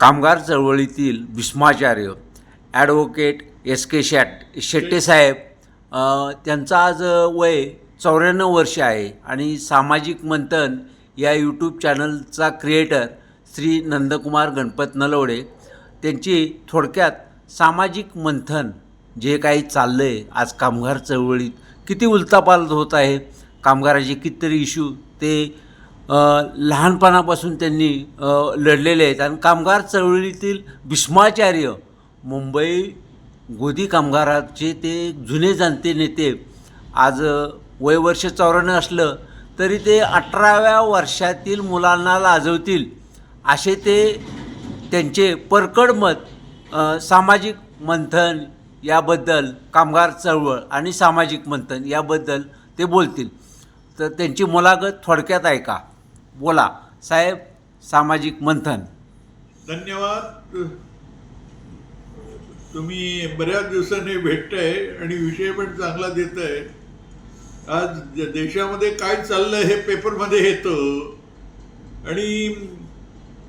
कामगार चळवळीतील भीष्माचार्य ॲडव्होकेट एस के शॅट शेट्टेसाहेब त्यांचा त्यांचं आज वय चौऱ्याण्णव वर्ष आहे. आणि सामाजिक मंथन या यूट्यूब चॅनलचा क्रिएटर श्री नंदकुमार गणपत नलवडे. त्यांची थोडक्यात सामाजिक मंथन जे काही चाललं आहे आज कामगार चळवळीत किती उलतापालत होत आहे कामगाराचे कितीतरी इश्यू ते लहानपणापासून त्यांनी लढलेले आहेत. आणि कामगार चळवळीतील भीष्माचार्य मुंबई गोदी कामगाराचे ते जुने जाणते नेते. आज वयवर्ष वय वर्ष चौऱ्याण्णव असलं तरी ते अठराव्या वर्षातील मुलांना लाजवतील. असे ते त्यांचे परकड मत सामाजिक मंथन याबद्दल कामगार चळवळ आणि सामाजिक मंथन याबद्दल ते बोलतील. तर त्यांची मुलाखत थोडक्यात ऐका. बोला. साहेब सामाजिक मंथन. धन्यवाद. तुम्ही बऱ्याच दिवसांनी भेटताय आणि विषय पण चांगला देत आहे आज देशामध्ये काय चाललं हे पेपरमध्ये येतं. आणि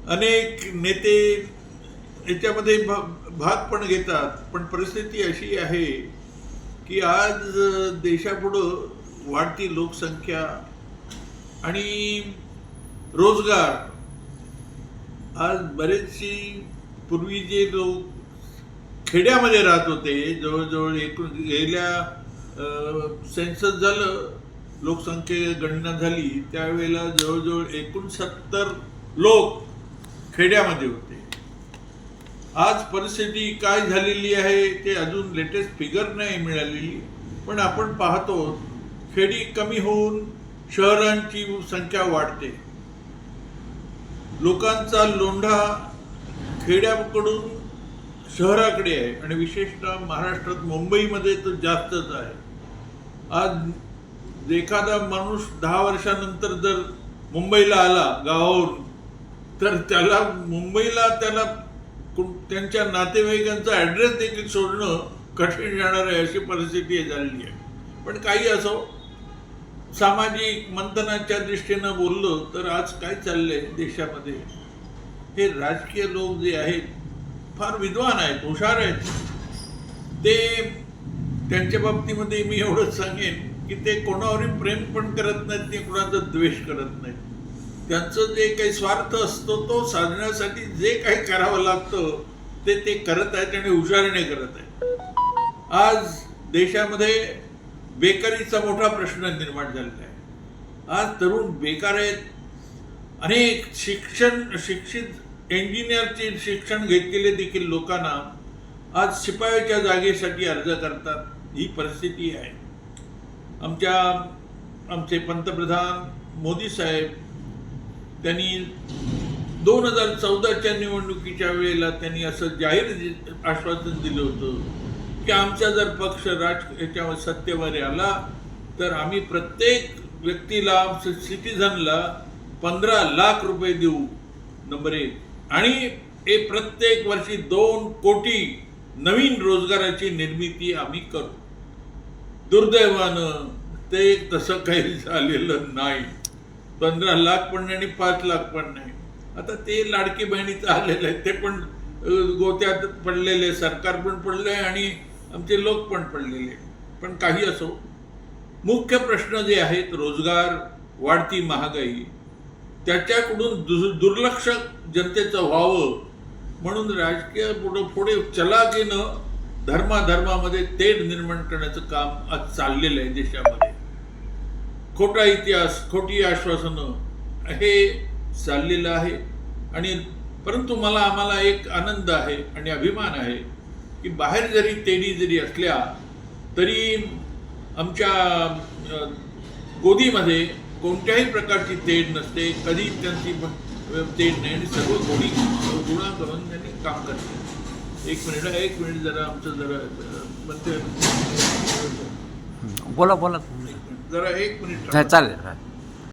अनेक नेते याच्यामध्ये भाग पण घेतात. पण परिस्थिती अशी आहे की आज देशापुढं वाढती लोकसंख्या आणि रोजगार. आज बरेचशी पूर्वी जे लोक खेड्यामध्ये राहत होते जवळजवळ एकूण गेल्या सेन्सस झालं लोकसंख्ये गणना झाली त्यावेळेला जवळजवळ एकोणसत्तर लोक खेड्यामध्ये होते. आज परिस्थिती काय झालेली आहे ते अजून लेटेस्ट फिगर नाही मिळालेली. पण आपण पाहतो खेडी कमी होऊन शहरांची संख्या वाढते. लोकांचा लोंढा खेड्याकडून शहराकडे आहे आणि विशेषतः महाराष्ट्रात मुंबईमध्ये तर जास्तच आहे. आज एखादा माणूस दहा वर्षानंतर जर मुंबईला आला गावावरून तर त्याला मुंबईला त्याला त्यांच्या नातेवाईकांचा ॲड्रेस देखील सोडणं कठीण जाणार आहे अशी परिस्थिती झालेली आहे. पण काही असो सामाजिक मंथनाच्या दृष्टीनं बोललो तर आज काय चाललंय देशामध्ये? हे राजकीय लोक जे आहेत फार विद्वान आहेत हुशार आहेत. ते त्यांच्या बाबतीमध्ये मी एवढंच सांगेन की ते कोणावरही प्रेम पण करत नाहीत ते कोणाचा द्वेष करत नाहीत. त्यांचं जे काही स्वार्थ असतो तो साधण्यासाठी जे काही करावं लागतं ते ते करत आहेत आणि हुशारीने करत आहेत. आज देशामध्ये बेकारीचा मोठा प्रश्न निर्माण झालेला आहे. आज तरुण बेकार आहेत. अनेक शिक्षण शिक्षित इंजिनियरचे शिक्षण घेतलेले देखील लोकांना आज शिपायाच्या जागेसाठी अर्ज करतात. ही परिस्थिती आहे. आमच्या आमचे पंतप्रधान मोदी साहेब त्यांनी दोन हजार चौदाच्या निवडणुकीच्या वेळेला त्यांनी असं जाहीर दि- आश्वासन दिलं होतं. की आमचा जर पक्ष राज याच्यावर सत्तेवर आला तर आम्ही प्रत्येक व्यक्तीला सिटीझनला पंधरा लाख रुपये देऊ. नंबर एक. आणि हे प्रत्येक वर्षी दोन कोटी नवीन रोजगाराची निर्मिती आम्ही करू. दुर्दैवानं ते तसं काही झालेलं नाही. पंधरा लाख पण नाही आणि पाच लाख पण नाही. आता ते लाडकी बहिणीचं आलेलं आहे ते पण गोत्यात पडलेले सरकार पण पडलं आहे आणि आमचे लोक पण पडलेले पण काही असो मुख्य प्रश्न जे आहेत रोजगार वाढती महागाई त्याच्याकडून दु दुर्लक्ष जनतेचं व्हावं म्हणून राजकीय पुढे पुढे चलाकीनं धर्माधर्मामध्ये तेढ निर्माण करण्याचं काम आज चाललेलं आहे देशामध्ये. खोटा इतिहास खोटी आश्वासनं हे चाललेलं आहे. आणि परंतु मला आम्हाला एक आनंद आहे आणि अभिमान आहे की बाहेर जरी तेढी जरी असल्या तरी आमच्या गोदीमध्ये कोणत्याही प्रकारची तेढ नसते. कधी त्यांची तेढ नाही आणि सर्व गोडी गुणा करून त्यांनी काम करते. एक मिनिट एक मिनिट जरा आमचं जरा बोला बोला. जरा एक मिनिट चालेल.